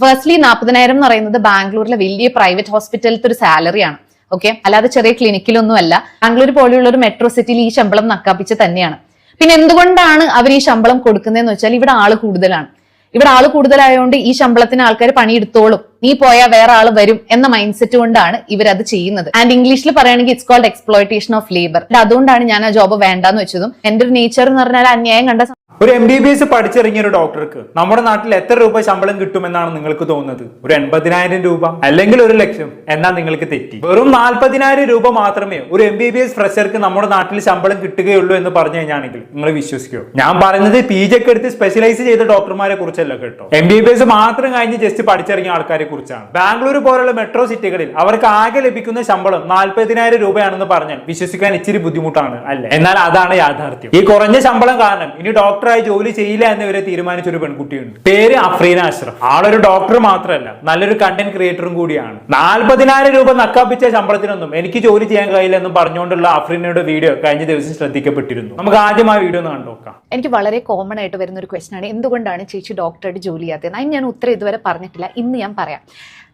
Firstly നാൽപ്പതിനായിരം എന്ന് പറയുന്നത് ബാംഗ്ലൂരിലെ വലിയ പ്രൈവറ്റ് ഹോസ്പിറ്റലിലത്തെ ഒരു സാലറിയാണ് ഓക്കെ അല്ലാതെ ചെറിയ ക്ലിനിക്കിലൊന്നും അല്ല. ബാംഗ്ലൂർ പോലെയുള്ള ഒരു മെട്രോ സിറ്റിയിൽ ഈ ശമ്പളം നക്കാപ്പിച്ച് തന്നെയാണ്. പിന്നെ എന്തുകൊണ്ടാണ് അവർ ഈ ശമ്പളം കൊടുക്കുന്നതെന്ന് വെച്ചാൽ ഇവിടെ ആൾ കൂടുതലാണ്. ഇവിടെ ആൾ കൂടുതലായതുകൊണ്ട് ഈ ശമ്പളത്തിന് ആൾക്കാർ പണിയെടുത്തോളും. നീ പോയാൽ വേറെ ആൾ വരും എന്ന മൈൻഡ് സെറ്റ് കൊണ്ടാണ് ഇവരത് ചെയ്യുന്നത്. ആൻഡ് ഇംഗ്ലീഷിൽ പറയുകയാണെങ്കിൽ it's called exploitation of labour അതുകൊണ്ടാണ് ഞാൻ ആ ജോബ് വേണ്ടെന്ന് വെച്ചതും. എന്റെ ഒരു നേച്ചർ എന്ന് പറഞ്ഞാൽ അന്യായം കണ്ട ഒരു എം ബി ബി എസ് പഠിച്ചിറങ്ങിയ ഒരു ഡോക്ടർക്ക് നമ്മുടെ നാട്ടിൽ എത്ര രൂപ ശമ്പളം കിട്ടുമെന്നാണ് നിങ്ങൾക്ക് തോന്നുന്നത്? ഒരു എൺപതിനായിരം രൂപ അല്ലെങ്കിൽ ഒരു ലക്ഷം? എന്നാ നിങ്ങൾക്ക് തെറ്റി. വെറും നാൽപ്പതിനായിരം രൂപ മാത്രമേ ഒരു എം ബി ബി എസ് ഫ്രഷർക്ക് നമ്മുടെ നാട്ടിൽ ശമ്പളം കിട്ടുകയുള്ളൂ എന്ന് പറഞ്ഞു കഴിഞ്ഞാണെങ്കിൽ നിങ്ങൾ വിശ്വസിക്കൂ? ഞാൻ പറയുന്നത് പി ജി ഒക്കെ എടുത്ത് സ്പെഷ്യലൈസ് ചെയ്ത ഡോക്ടർമാരെ കുറിച്ചല്ല കേട്ടോ. എം ബി ബി എസ് മാത്രം കഴിഞ്ഞ് ജസ്റ്റ് പഠിച്ചിറങ്ങിയ ആൾക്കാരെ കുറിച്ചാണ്. ബാംഗ്ലൂർ പോലുള്ള മെട്രോ സിറ്റികളിൽ അവർക്ക് ആകെ ലഭിക്കുന്ന ശമ്പളം നാൽപ്പതിനായിരം രൂപയാണെന്ന് പറഞ്ഞാൽ വിശ്വസിക്കാൻ ഇച്ചിരി ബുദ്ധിമുട്ടാണ് അല്ലേ? എന്നാൽ അതാണ് യാഥാർത്ഥ്യം. ഈ കുറഞ്ഞ ശമ്പളം കാരണം ഇനി ഡോക്ടറായി ജോലി ചെയ്യില്ല എന്ന് വരെ തീരുമാനിച്ച ഒരു പെൺകുട്ടിയുണ്ട്. പേര് അഫ്രീന അഷ്റഫ്. ആളൊരു ഡോക്ടർ മാത്രമല്ല നല്ലൊരു കണ്ടന്റ് ക്രിയേറ്ററും കൂടിയാണ്. നാൽപ്പതിനായിരം രൂപ നക്കാപ്പിച്ച ശമ്പളത്തിനൊന്നും എനിക്ക് ജോലി ചെയ്യാൻ കഴിയില്ല എന്ന് പറഞ്ഞുകൊണ്ടുള്ള അഫ്രീനയുടെ വീഡിയോ കഴിഞ്ഞ ദിവസം ശ്രദ്ധിക്കപ്പെട്ടിരുന്നു. നമുക്ക് ആദ്യം ആ വീഡിയോ ഒന്ന് കണ്ടുനോക്കാം എനിക്ക് വളരെ കോമൺ ആയിട്ട് വരുന്ന ഒരു ക്വസ്റ്റൻ ആണ് എന്തുകൊണ്ടാണ് ചേച്ചി ഡോക്ടറായിട്ട് ജോലി ചെയ്യാത്തത് അതിന് ഞാൻ ഉത്തരം ഇതുവരെ പറഞ്ഞിട്ടില്ല. ഇന്ന് ഞാൻ പറയാം.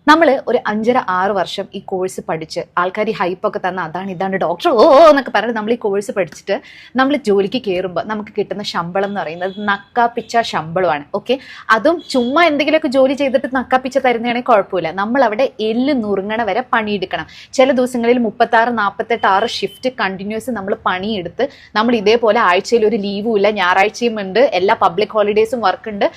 നമ്മൾ ഒരു അഞ്ചര ആറ് വർഷം ഈ കോഴ്സ് പഠിച്ച് ആൾക്കാർ ഈ ഹൈപ്പൊക്കെ തന്ന അതാണ് ഇതാണ് ഡോക്ടർ ഓ ഓ എന്നൊക്കെ പറഞ്ഞ് നമ്മൾ ഈ കോഴ്സ് പഠിച്ചിട്ട് നമ്മൾ ജോലിക്ക് കയറുമ്പോൾ നമുക്ക് കിട്ടുന്ന ശമ്പളം എന്ന് പറയുന്നത് നക്കാപ്പിച്ച ശമ്പളമാണ് ഓക്കെ അതും ചുമ്മാ എന്തെങ്കിലുമൊക്കെ ജോലി ചെയ്തിട്ട് നക്കാപ്പിച്ച തരുന്നതാണെങ്കിൽ കുഴപ്പമില്ല. നമ്മൾ അവിടെ എല്ല് നുറുങ്ങണ വരെ പണിയെടുക്കണം. ചില ദിവസങ്ങളിൽ മുപ്പത്താറ് നാൽപ്പത്തെട്ട് ആറ് ഷിഫ്റ്റ് കണ്ടിന്യൂസ് നമ്മൾ പണിയെടുത്ത് നമ്മൾ ഇതേപോലെ ആഴ്ചയിൽ ഒരു ലീവും ഇല്ല ഞായറാഴ്ചയും ഉണ്ട് എല്ലാ പബ്ലിക് ഹോളിഡേസും വർക്ക് ഉണ്ട്.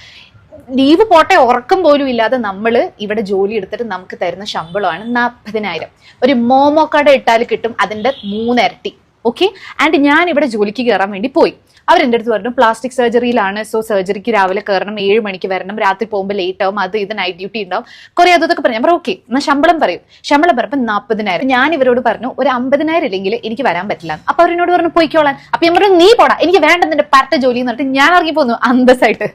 ലീവ് പോട്ടെ ഉറക്കം പോലും ഇല്ലാതെ നമ്മൾ ഇവിടെ ജോലി എടുത്തിട്ട് നമുക്ക് തരുന്ന ശമ്പളമാണ് നാൽപ്പതിനായിരം ഒരു മോമോ കട ഇട്ടാൽ കിട്ടും അതിന്റെ മൂന്നിരട്ടി ഓക്കെ ആൻഡ് ഞാൻ ഇവിടെ ജോലിക്ക് കയറാൻ വേണ്ടി പോയി. അവരെന്റെ അടുത്ത് പറഞ്ഞു പ്ലാസ്റ്റിക് സർജറിയിലാണ് സോ സർജറിക്ക് രാവിലെ കയറണം ഏഴ് മണിക്ക് വരണം. രാത്രി പോകുമ്പോൾ ലേറ്റ് ആവും. അത് ഇത് നൈറ്റ് ഡ്യൂട്ടി ഉണ്ടാവും. കുറെ അതൊക്കെ പറഞ്ഞു. ഞാൻ പറഞ്ഞു ഓക്കെ എന്നാൽ ശമ്പളം പറയും. ശമ്പളം പറയുമ്പോൾ നാൽപ്പതിനായിരം ഞാൻ ഇവരോട് പറഞ്ഞു ഒരു അമ്പതിനായിരം ഇല്ലെങ്കിൽ എനിക്ക് വരാൻ പറ്റില്ല. അപ്പൊ അവരോട് പറഞ്ഞു പോയിക്കോളാൻ. അപ്പൊ ഞാൻ പറഞ്ഞു നീ പോടാ. എനിക്ക് വേണ്ട നിന്റെ പരട്ട ജോലി എന്ന് പറഞ്ഞിട്ട് ഞാൻ ഇറങ്ങി പോന്നു അന്തസ്സായിട്ട്.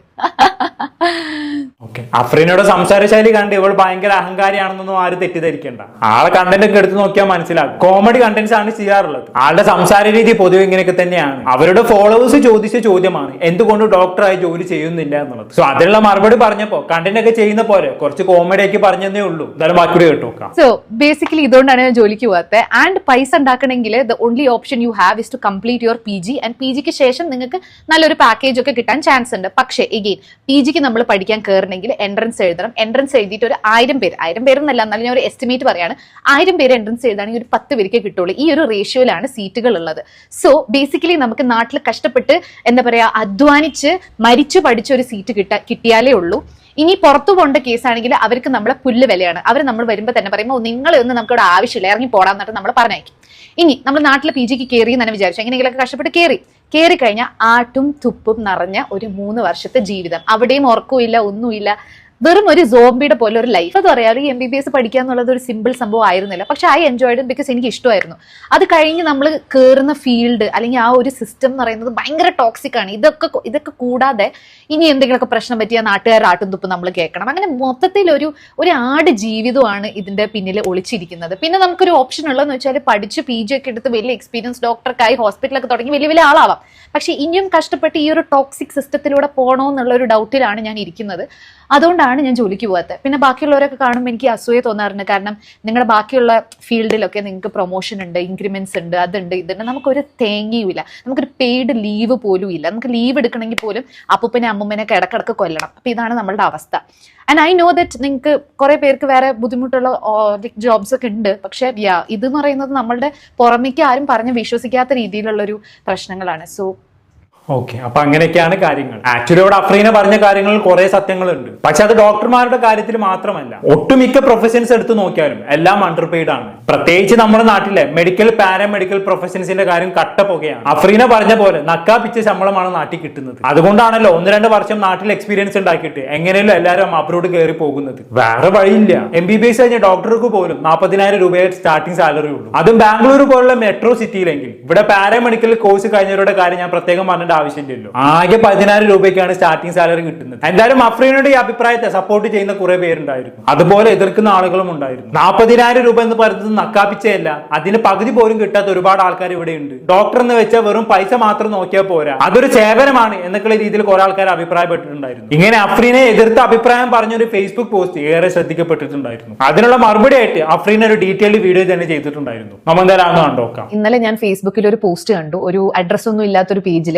അഫ്രീനോട് സംസാര ശൈലി കണ്ട് ഇവൾ ഭയങ്കര അഹങ്കാരിയാണെന്നൊന്നും ആരും തെറ്റിദ്ധരിക്കണ്ട. ആളെ കണ്ടന്റ് ഒക്കെ എടുത്ത് നോക്കിയാൽ മനസ്സിലാകും കോമഡി കണ്ടന്റ്സ് ആണ് ചെയ്യാറുള്ളത്. ആളുടെ സംസാര രീതി പൊതുവെ ഇങ്ങനെയൊക്കെ തന്നെയാണ്. അവരുടെ ഫോളോവേഴ്സ് ചോദിച്ച ചോദ്യമാണ് എന്തുകൊണ്ട് ഡോക്ടറായി ജോലി ചെയ്യുന്നില്ല എന്നുള്ളത്. സോ അതിനുള്ള മറുപടി പറഞ്ഞപ്പോ കണ്ടന്റ് ഒക്കെ ചെയ്യുന്ന പോലെ കുറച്ച് കോമഡി ആക്കി പറഞ്ഞതേ ഉള്ളൂ. എന്തായാലും ബാക്കി നോക്കാം. സോ ബേസിക്കലി ഇതുകൊണ്ടാണ് ഞാൻ ജോലിക്ക് പോകാത്തത് ആൻഡ് പൈസ ഉണ്ടാക്കണമെങ്കിൽ the only option you have is to complete your P G and P ജിക്ക് ശേഷം നിങ്ങൾക്ക് നല്ലൊരു പാക്കേജ് ഒക്കെ കിട്ടാൻ ചാൻസ് ഉണ്ട്. പക്ഷേ എഗെയിൻ പി ജിക്ക് നമ്മൾ പഠിക്കാൻ കയറണമെങ്കിൽ എൻട്രൻസ് എഴുതണം. എൻട്രൻസ് എഴുതിയിട്ട് ഒരു ആയിരം പേര് ആയിരം പേരെന്നല്ല എന്നാലും ഞാൻ ഒരു എസ്റ്റിമേറ്റ് പറയാണ്. ആയിരം പേര് എൻട്രൻസ് എഴുതാണെങ്കിൽ ഒരു പത്ത് പേർക്ക് കിട്ടുള്ളൂ. ഈ ഒരു റേഷ്യോയിലാണ് സീറ്റുകൾ ഉള്ളത് സോ ബേസിക്കലി നമുക്ക് നാട്ടിൽ കഷ്ടപ്പെട്ട് എന്താ പറയാ അധ്വാനിച്ച് മരിച്ചു പഠിച്ച ഒരു സീറ്റ് കിട്ട കിട്ടിയാലേ ഉള്ളൂ. ഇനി പുറത്തു പോകേണ്ട കേസാണെങ്കിൽ അവർക്ക് നമ്മളെ പുല്ല് വിലയാണ്. അവർ നമ്മൾ വരുമ്പോൾ തന്നെ പറയുമ്പോൾ നിങ്ങളെ നമുക്ക് ഇവിടെ ആവശ്യമില്ല ഇറങ്ങി പോടാന്നിട്ട് നമ്മൾ പറഞ്ഞയക്കും. ഇനി നമ്മൾ നാട്ടിലെ പി ജിക്ക് കയറി എന്ന് തന്നെ വിചാരിച്ചു. എങ്ങനെയെങ്കിലൊക്കെ കഷ്ടപ്പെട്ട് കയറി. കയറി കഴിഞ്ഞാൽ ആട്ടും തുപ്പും നിറഞ്ഞ ഒരു മൂന്ന് വർഷത്തെ ജീവിതം. അവിടെയും ഉറക്കമില്ല ഒന്നുമില്ല. വെറും ഒരു സോംബിയുടെ പോലെ ഒരു ലൈഫ് അത് പറയാറ് ഈ എം ബി ബി എസ് പഠിക്കുക എന്നുള്ളത് ഒരു സിമ്പിൾ സംഭവം ആയിരുന്നില്ല. പക്ഷെ ഐ എൻജോയ്ഡ് ബിക്കോസ് എനിക്ക് ഇഷ്ടമായിരുന്നു. അത് കഴിഞ്ഞ് നമ്മൾ കയറുന്ന ഫീൽഡ് അല്ലെങ്കിൽ ആ ഒരു സിസ്റ്റം എന്ന് പറയുന്നത് ഭയങ്കര ടോക്സിക് ആണ്. ഇതൊക്കെ ഇതൊക്കെ കൂടാതെ ഇനി എന്തെങ്കിലുമൊക്കെ പ്രശ്നം പറ്റിയ നാട്ടുകാർ ആട്ടും തുപ്പ് നമ്മൾ കേൾക്കണം. അങ്ങനെ മൊത്തത്തിൽ ഒരു ഒരു ആട് ജീവിതമാണ് ഇതിന്റെ പിന്നിൽ ഒളിച്ചിരിക്കുന്നത്. പിന്നെ നമുക്കൊരു ഓപ്ഷൻ ഉള്ളതെന്ന് വെച്ചാൽ പഠിച്ച് പി ജി ഒക്കെ എടുത്ത് വലിയ എക്സ്പീരിയൻസ് ഡോക്ടർക്കായി ഹോസ്പിറ്റലൊക്കെ തുടങ്ങി വലിയ വലിയ ആളാവാം. പക്ഷെ ഇനിയും കഷ്ടപ്പെട്ട് ഈ ഒരു ടോക്സിക് സിസ്റ്റത്തിലൂടെ പോകണോ എന്നുള്ള ഒരു ഡൗട്ടിലാണ് ഞാൻ ഇരിക്കുന്നത്. അതുകൊണ്ടാണ് ഞാൻ ജോലിക്ക് പോകാത്തത്. പിന്നെ ബാക്കിയുള്ളവരൊക്കെ കാണുമ്പോൾ എനിക്ക് അസൂയ തോന്നാറുണ്ട്. കാരണം നിങ്ങളുടെ ബാക്കിയുള്ള ഫീൽഡിലൊക്കെ നിങ്ങൾക്ക് പ്രൊമോഷൻ ഉണ്ട് ഇൻക്രിമെന്റ്സ് ഉണ്ട് അതുണ്ട് ഇതുണ്ട്. നമുക്കൊരു തേങ്ങയും ഇല്ല. നമുക്കൊരു പെയ്ഡ് ലീവ് പോലും ഇല്ല. നമുക്ക് ലീവ് എടുക്കണമെങ്കിൽ പോലും അപ്പൂപ്പനെ അമ്മൂമ്മനെ ഇടക്കിടക്ക് കൊല്ലണം. അപ്പം ഇതാണ് നമ്മളുടെ അവസ്ഥ. ആൻഡ് ഐ നോ ദറ്റ് നിങ്ങൾക്ക് കുറേ പേർക്ക് വേറെ ബുദ്ധിമുട്ടുള്ള ജോബ്സ് ഒക്കെ ഉണ്ട്. പക്ഷേ യാ ഇതെന്ന് പറയുന്നത് നമ്മളുടെ പുറമേക്ക് ആരും പറഞ്ഞ് വിശ്വസിക്കാത്ത രീതിയിലുള്ളൊരു പ്രശ്നങ്ങളാണ്. സോ ഓക്കെ അപ്പൊ അങ്ങനെയൊക്കെയാണ് കാര്യങ്ങൾ. ആക്ച്വലി ഇവിടെ അഫ്രീന പറഞ്ഞ കാര്യങ്ങളിൽ കുറെ സത്യങ്ങളുണ്ട്. പക്ഷെ അത് ഡോക്ടർമാരുടെ കാര്യത്തിൽ മാത്രമല്ല. ഒട്ടുമിക്ക പ്രൊഫഷൻസ് എടുത്ത് നോക്കിയാലും എല്ലാം അണ്ടർപെയ്ഡ് ആണ്. പ്രത്യേകിച്ച് നമ്മുടെ നാട്ടിലെ മെഡിക്കൽ പാരാമെഡിക്കൽ പ്രൊഫഷൻസിന്റെ കാര്യം കട്ട പുകയാണ്. അഫ്രീന പറഞ്ഞ പോലെ നക്കാ പിച്ച ശമ്പളമാണ് നാട്ടിൽ കിട്ടുന്നത്. അതുകൊണ്ടാണല്ലോ ഒന്ന് രണ്ട് വർഷം നാട്ടിൽ എക്സ്പീരിയൻസ് ഉണ്ടാക്കിയിട്ട് എങ്ങനെയല്ലോ എല്ലാവരും അബ്രോഡ് കയറി പോകുന്നത്. വേറെ വഴിയില്ല. എം ബി ബി എസ് കഴിഞ്ഞ ഡോക്ടർക്ക് പോലും നാൽപ്പതിനായിരം രൂപയെ സ്റ്റാർട്ടിംഗ് സാലറി ഉള്ളൂ. അതും ബാംഗ്ലൂർ പോലുള്ള മെട്രോ സിറ്റിയിലെങ്കിൽ ഇവിടെ പാരാമെഡിക്കൽ കോഴ്സ് കഴിഞ്ഞവരുടെ കാര്യം ഞാൻ പ്രത്യേകം പറഞ്ഞിട്ട് ആവശ്യമില്ലല്ലോ. ആകെ പതിനായിരം രൂപയ്ക്കാണ് സ്റ്റാർട്ടിംഗ് സാലറി കിട്ടുന്നത്. എന്തായാലും അഫ്രീനോട് ഈ അഭിപ്രായത്തെ സപ്പോർട്ട് ചെയ്യുന്ന കുറെ പേരുണ്ടായിരുന്നു അതുപോലെ എതിർക്കുന്ന ആളുകളും ഉണ്ടായിരുന്നു നാൽപ്പതിനായിരം രൂപ എന്ന് പറയുന്നത് നക്കാപ്പിച്ചയല്ല. അതിന് പകുതി പോലും കിട്ടാത്ത ഒരുപാട് ആൾക്കാർ ഇവിടെ ഉണ്ട്. ഡോക്ടർ എന്ന് വെച്ചാൽ വെറും പൈസ മാത്രം നോക്കിയാൽ പോരാ. അതൊരു സേവനമാണ് എന്നൊക്കെയുള്ള രീതിയിൽ കുറെ ആൾക്കാർ അഭിപ്രായപ്പെട്ടിട്ടുണ്ടായിരുന്നു. ഇങ്ങനെ അഫ്രീനെ എതിർത്ത അഭിപ്രായം പറഞ്ഞൊരു ഫേസ്ബുക്ക് പോസ്റ്റ് ഏറെ ശ്രദ്ധിക്കപ്പെട്ടിട്ടുണ്ടായിരുന്നു. അതിനുള്ള മറുപടി ആയിട്ട് അഫ്രീൻ ഒരു ഡീറ്റെയിൽഡ് വീഡിയോ തന്നെ ചെയ്തിട്ടുണ്ടായിരുന്നു. നമ്മൾ എന്തായാലും കണ്ടോക്കാം. ഇന്നലെ ഞാൻ ഫേസ്ബുക്കിൽ ഒരു പോസ്റ്റ് കണ്ടു. ഒരു അഡ്രസ് ഒന്നും ഇല്ലാത്തൊരു പേജിൽ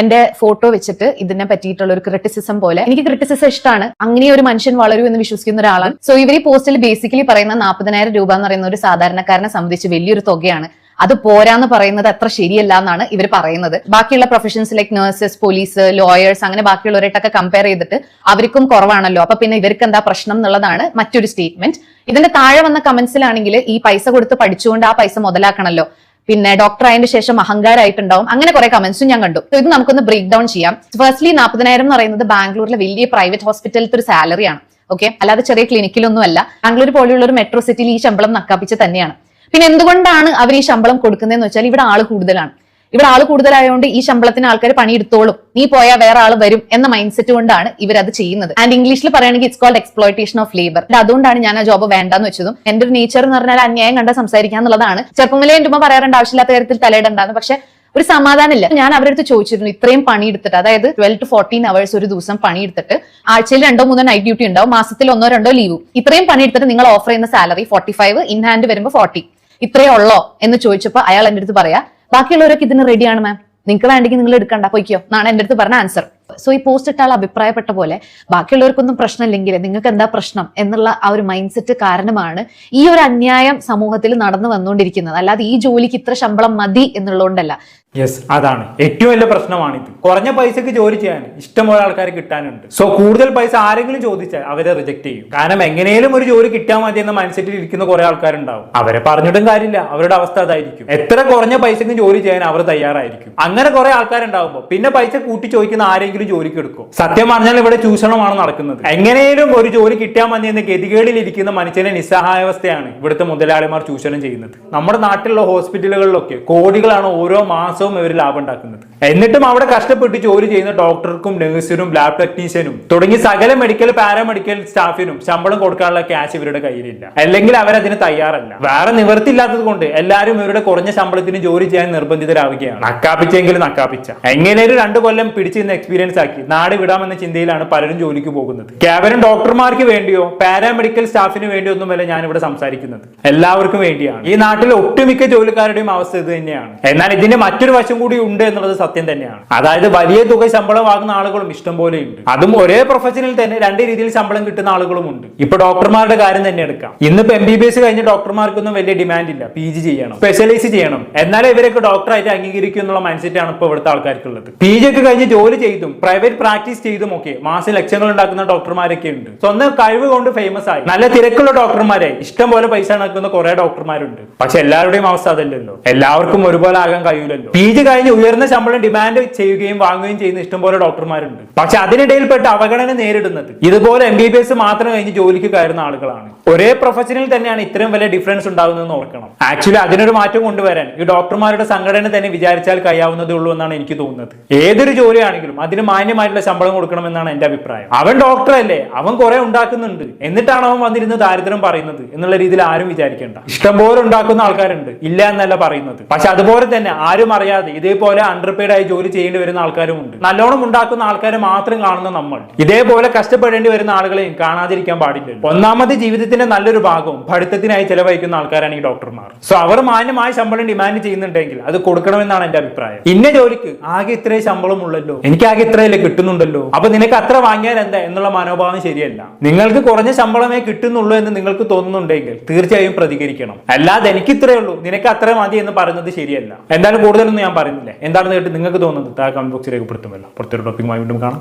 എന്റെ ഫോട്ടോ വെച്ചിട്ട് ഇതിനെ പറ്റിയിട്ടുള്ള ഒരു ക്രിറ്റിസിസം പോലെ. എനിക്ക് ക്രിറ്റിസിസം ഇഷ്ടമാണ് അങ്ങനെ ഒരു മനുഷ്യൻ വളരൂ എന്ന് വിശ്വസിക്കുന്ന ഒരാളാണ്. സോ ഇവർ ഈ പോസ്റ്റിൽ ബേസിക്കലി പറയുന്ന നാൽപ്പതിനായിരം രൂപ എന്ന് പറയുന്ന ഒരു സാധാരണക്കാരനെ സംബന്ധിച്ച് വലിയൊരു തുകയാണ്. അത് പോരാന്ന് പറയുന്നത് അത്ര ശരിയല്ല എന്നാണ് ഇവർ പറയുന്നത്. ബാക്കിയുള്ള professions like nurses police lawyers അങ്ങനെ ബാക്കിയുള്ളവരായിട്ടൊക്കെ കമ്പയർ ചെയ്തിട്ട് അവർക്കും കുറവാണല്ലോ. അപ്പൊ പിന്നെ ഇവർക്ക് എന്താ പ്രശ്നം എന്നുള്ളതാണ് മറ്റൊരു സ്റ്റേറ്റ്മെന്റ് ഇതിന്റെ താഴെ വന്ന കമന്റ്സിലാണെങ്കിൽ ഈ പൈസ കൊടുത്ത് പഠിച്ചുകൊണ്ട് ആ പൈസ മുതലാക്കണല്ലോ. പിന്നെ ഡോക്ടർ ആയതിനു ശേഷം അഹങ്കാരമായിട്ടുണ്ടാവും അങ്ങനെ കുറെ കമന്റ്സും ഞാൻ കണ്ടു. ഇത് നമുക്കൊന്ന് ബ്രേക്ക് ഡൗൺ ചെയ്യാം. ഫസ്റ്റ്ലി നാൽപ്പതിനായിരം എന്ന് പറയുന്നത് ബാംഗ്ലൂരിലെ വലിയ പ്രൈവറ്റ് ഹോസ്പിറ്റലിലത്തെ ഒരു സാലറിയാണ് ഓക്കെ അല്ലാതെ ചെറിയ ക്ലിനിക്കിലൊന്നും അല്ല ബാംഗ്ലൂർ പോലെയുള്ള ഒരു മെട്രോ സിറ്റിയിൽ ഈ ശമ്പളം നക്കാപ്പിച്ച് തന്നെയാണ്. പിന്നെ എന്തുകൊണ്ടാണ് അവർ ഈ ശമ്പളം കൊടുക്കുന്നതെന്ന് വെച്ചാൽ ഇവിടെ ആൾ കൂടുതലാണ്. ഇവിടെ ആൾ കൂടുതലായതുകൊണ്ട് ഈ ശമ്പളത്തിന് ആൾക്കാർ പണിയെടുത്തോളും. നീ പോയാൽ വേറെ ആൾ വരും എന്ന മൈൻഡ് സെറ്റ് കൊണ്ടാണ് ഇവർ അത് ചെയ്യുന്നത് ആൻഡ് ഇംഗ്ലീഷിൽ പറയുകയാണെങ്കിൽ it's called exploitation of labour അതുകൊണ്ടാണ് ഞാൻ ആ ജോബ് വേണ്ടെന്ന് വെച്ചതും. എന്റെ ഒരു നേച്ചർ എന്ന് പറഞ്ഞാൽ അന്യായം കണ്ട സംസാരിക്കുക എന്നുള്ളതാണ്. ചെറുപ്പം മുതലേ എന്റെ ഉമ്മ പറയാറുണ്ട് ആവശ്യമില്ലാത്ത കാര്യത്തിൽ തലയിടണ്ടാന്ന്. പക്ഷെ ഒരു സമാധാനമില്ല. ഞാൻ അവരടുത്ത് ചോദിച്ചിരുന്നു ഇത്രയും പണിയെടുത്തിട്ട് അതായത് ട്വൽവ് ടു ഫോർട്ടീൻ അവേഴ്സ് ഒരു ദിവസം പണിയെടുത്തിട്ട് ആഴ്ചയിൽ രണ്ടോ മൂന്നോ നൈറ്റ് ഡ്യൂട്ടി ഉണ്ടാവും മാസത്തിൽ ഒന്നോ രണ്ടോ ലീവ് ഇത്രയും പണിയെടുത്തിട്ട് നിങ്ങൾ ഓഫർ ചെയ്യുന്ന salary forty five in hand വരുമ്പോൾ ഫോർട്ടി ഇത്രയേ ഉള്ളോ എന്ന് ചോദിച്ചപ്പോൾ അയാൾ എന്റെ അടുത്ത് പറയാ ബാക്കിയുള്ളവരൊക്കെ ഇതിന് റെഡിയാണ് മാം നിങ്ങൾക്ക് വേണ്ടെങ്കിൽ നിങ്ങൾ എടുക്കണ്ട. പൊയ്ക്കോ. എന്നാണ് എന്റെ അടുത്ത് പറഞ്ഞ ആൻസർ സോ ഈ പോസ്റ്റ് ഇട്ട ആൾ അഭിപ്രായപ്പെട്ട പോലെ ബാക്കിയുള്ളവർക്കൊന്നും പ്രശ്നമില്ലെങ്കിൽ നിങ്ങൾക്ക് എന്താ പ്രശ്നം എന്നുള്ള ആ ഒരു മൈൻഡ് സെറ്റ് കാരണമാണ് ഈ ഒരു അന്യായം സമൂഹത്തിൽ നടന്നു വന്നുകൊണ്ടിരിക്കുന്നത്. അല്ലാതെ ഈ ജോലിക്ക് ഇത്ര ശമ്പളം മതി എന്നുള്ളതുകൊണ്ടല്ല. യെസ് അതാണ്. ഏറ്റവും വലിയ പ്രശ്നമാണിത്. കുറഞ്ഞ പൈസക്ക് ജോലി ചെയ്യാൻ ഇഷ്ടമുള്ള ആൾക്കാർ കിട്ടാനുണ്ട്. സോ കൂടുതൽ പൈസ ആരെങ്കിലും ചോദിച്ചാൽ അവരെ റിജക്ട് ചെയ്യും. കാരണം എങ്ങനെയും ഒരു ജോലി കിട്ടാൻ മതി എന്ന മൈൻഡ് സെറ്റിൽ ഇരിക്കുന്ന കുറെ ആൾക്കാരുണ്ടാവും. അവരെ പറഞ്ഞിട്ടും കാര്യമില്ല. അവരുടെ അവസ്ഥ അതായിരിക്കും. എത്ര കുറഞ്ഞ പൈസക്കും ജോലി ചെയ്യാൻ അവർ തയ്യാറായിരിക്കും. അങ്ങനെ കുറെ ആൾക്കാരുണ്ടാവുമ്പോൾ പിന്നെ പൈസ കൂട്ടി ചോദിക്കുന്ന ആരെങ്കിലും ജോലിക്ക് എടുക്കും. സത്യം പറഞ്ഞാൽ ഇവിടെ ചൂഷണമാണ് നടക്കുന്നത്. എങ്ങനെയും ഒരു ജോലി കിട്ടിയാൽ മതി എന്ന ഗതികേടിൽ ഇരിക്കുന്ന മനുഷ്യനെ നിസ്സഹായാവസ്ഥയാണ് ഇവിടുത്തെ മുതലാളിമാർ ചൂഷണം ചെയ്യുന്നത്. നമ്മുടെ നാട്ടിലുള്ള ഹോസ്പിറ്റലുകളിലൊക്കെ കോടികളാണ് ഓരോ മാസവും ഇവർ ലാഭം ഉണ്ടാക്കുന്നത്. എന്നിട്ടും അവിടെ കഷ്ടപ്പെട്ട് ജോലി ചെയ്യുന്ന ഡോക്ടർക്കും നഴ്സിനും ലാബ് ടെക്നീഷ്യനും തുടങ്ങി സകല മെഡിക്കൽ പാരാമെഡിക്കൽ സ്റ്റാഫിനും ശമ്പളം കൊടുക്കാനുള്ള ക്യാഷ് ഇവരുടെ കയ്യിലില്ല. അല്ലെങ്കിൽ അവരതിന് തയ്യാറല്ല. വേറെ നിവർത്തില്ലാത്തത് കൊണ്ട് എല്ലാവരും ഇവരുടെ കുറഞ്ഞ ശമ്പളത്തിന് ജോലി ചെയ്യാൻ നിർബന്ധിതരാവുകയാണ്. നക്കാപ്പിച്ചെങ്കിൽ നക്കാപ്പിച്ച. എങ്ങനെയൊരു രണ്ടു കൊല്ലം പിടിച്ചിരുന്ന നിന്ന് എക്സ്പീരിയൻസ് ആക്കി. നാട് വിടാമെന്ന ചിന്തയിലാണ് പലരും ജോലിക്ക് പോകുന്നത്. കേവലം ഡോക്ടർമാർക്ക് വേണ്ടിയോ പാരാമെഡിക്കൽ സ്റ്റാഫിന് വേണ്ടിയോ ഒന്നുമല്ല ഇവിടെ സംസാരിക്കുന്നത്. എല്ലാവർക്കും വേണ്ടിയാണ്. ഈ നാട്ടിലെ ഒട്ടുമിക്ക ജോലിക്കാരുടെയും അവസ്ഥ ഇത് തന്നെയാണ്. എന്നാൽ ഇതിന്റെ മറ്റൊരു വശം കൂടി ഉണ്ട് എന്നുള്ളത് സത്യം തന്നെയാണ്. അതായത് വലിയ തുക ശമ്പളം വാങ്ങുന്ന ആളുകളും ഇഷ്ടം പോലെ ഉണ്ട്. അതും ഒരേ പ്രൊഫഷനിൽ തന്നെ രണ്ട് രീതിയിൽ ശമ്പളം കിട്ടുന്ന ആളുകളും ഉണ്ട്. ഇപ്പൊ ഡോക്ടർമാരുടെ കാര്യം തന്നെ എടുക്കാം. ഇന്നിപ്പോ എം ബി ബി എസ് കഴിഞ്ഞ ഡോക്ടർമാർക്കൊന്നും വലിയ ഡിമാൻഡ് ഇല്ല. പി ജി ചെയ്യണം സ്പെഷ്യലൈസ് ചെയ്യണം. എന്നാലേ ഇവരൊക്കെ ഡോക്ടറായിട്ട് അംഗീകരിക്കും എന്നുള്ള മൈൻഡ് സെറ്റ് ആണ് ഇപ്പൊ ഇവിടുത്തെ ആൾക്കാർക്കുള്ളത്. പി ജി ഒക്കെ കഴിഞ്ഞ് ജോലി ചെയ്തും പ്രൈവറ്റ് പ്രാക്ടീസ് ചെയ്തും ഒക്കെ മാസം ലക്ഷങ്ങൾ ഉണ്ടാക്കുന്ന ഡോക്ടർമാരൊക്കെ ഉണ്ട്. സ്വന്തം കഴിവ് കൊണ്ട് ഫേമസ് ആയി. നല്ല തിരക്കുള്ള ഡോക്ടർമാരെ ഇഷ്ടം പോലെ പൈസ ഉണ്ടാക്കുന്ന കുറെ ഡോക്ടർമാരുണ്ട് പക്ഷെ എല്ലാവരുടെയും അവസ്ഥ അതല്ലല്ലോ. എല്ലാവർക്കും ഒരുപോലെ ആകാൻ കഴിയില്ലല്ലോ പി ജി കഴിഞ്ഞ് ഉയർന്ന ശമ്പളം ഡിമാൻഡ് ചെയ്യുകയും വാങ്ങുകയും ചെയ്യുന്ന ഇഷ്ടംപോലെ ഡോക്ടർമാരുണ്ട് പക്ഷെ അതിനിടയിൽപ്പെട്ട് അവഗണന നേരിടുന്നത്. ഇതുപോലെ എം ബി ബി എസ് മാത്രം കഴിഞ്ഞ് ജോലിക്ക് കയറുന്ന ആളുകളാണ്. ഒരേ പ്രൊഫഷനിൽ തന്നെയാണ് ഇത്രയും വലിയ ഡിഫറൻസ് ഉണ്ടാകുന്നതെന്ന് ഓർക്കണം. ആക്ച്വലി അതിനൊരു മാറ്റം കൊണ്ടുവരാൻ ഈ ഡോക്ടർമാരുടെ സംഘടന തന്നെ വിചാരിച്ചാൽ കഴിയാവുന്നതേ ഉള്ളൂ എന്നാണ് എനിക്ക് തോന്നുന്നത്. ഏതൊരു ജോലിയാണെങ്കിലും അതിന് മാന്യമായിട്ടുള്ള ശമ്പളം കൊടുക്കണമെന്നാണ് എന്റെ അഭിപ്രായം. അവൻ ഡോക്ടറല്ലേ അവൻ കുറെ ഉണ്ടാക്കുന്നുണ്ട്. എന്നിട്ടാണ് അവൻ വന്നിരുന്ന് ദാരിദ്ര്യം പറയുന്നത് എന്നുള്ള രീതിയിൽ ആരും വിചാരിക്കേണ്ട. ഇഷ്ടംപോലെ ഉണ്ടാക്കുന്ന ആൾക്കാരുണ്ട്. ഇല്ല എന്നല്ല പറയുന്നത്. പക്ഷെ അതുപോലെ തന്നെ ആരും അറിയാതെ ഇതേപോലെ അണ്ടർപെയ്ഡ് ആയി ജോലി ചെയ്യേണ്ടി വരുന്ന ആൾക്കാരും ഉണ്ട്. നല്ലോണം ഉണ്ടാക്കുന്ന ആൾക്കാരെ മാത്രം കാണുന്ന നമ്മൾ. ഇതേപോലെ കഷ്ടപ്പെടേണ്ടി വരുന്ന ആളുകളെയും കാണാതിരിക്കാൻ പാടില്ല ഒന്നാമത് ജീവിതത്തിന്റെ നല്ലൊരു ഭാഗവും പഠിത്തത്തിനായി ചെലവഴിക്കുന്ന ആൾക്കാരാണ് ഈ ഡോക്ടർമാർ. സോ അവർ മാന്യമായ ശമ്പളം ഡിമാൻഡ് ചെയ്യുന്നുണ്ടെങ്കിൽ അത് കൊടുക്കണമെന്നാണ് എന്റെ അഭിപ്രായം. ഇന്ന ജോലിക്ക് ആകെ ഇത്രേ ശമ്പളം ഉള്ളല്ലോ എനിക്ക് ആകെ ഇത്രയല്ലേ കിട്ടുന്നുണ്ടല്ലോ? അപ്പൊ നിനക്ക് അത്ര വാങ്ങിയാൽ എന്താ? എന്നുള്ള മനോഭാവം ശരിയല്ല. നിങ്ങൾക്ക് കുറഞ്ഞ ശമ്പളമേ കിട്ടുന്നുള്ളൂ എന്ന് നിങ്ങൾക്ക് തോന്നുന്നുണ്ടെങ്കിൽ തീർച്ചയായും പ്രതികരിക്കണം. അല്ലാതെ എനിക്ക് ഇത്രയേ ഉള്ളൂ. നിനക്ക് അത്ര മതി എന്ന് പറയുന്നത് ശരിയല്ല. എന്തായാലും കൂടുതലൊന്നും ഞാൻ പറയുന്നില്ല. എന്താണെന്ന് കേട്ട് നിങ്ങൾക്ക് തോന്നുന്നത്? താഴെ കമന്റ് ബോക്സിൽ രേഖപ്പെടുത്തുമല്ലോ പുറത്തൊരു ടോപ്പിക്കുമായി വീണ്ടും കാണാം.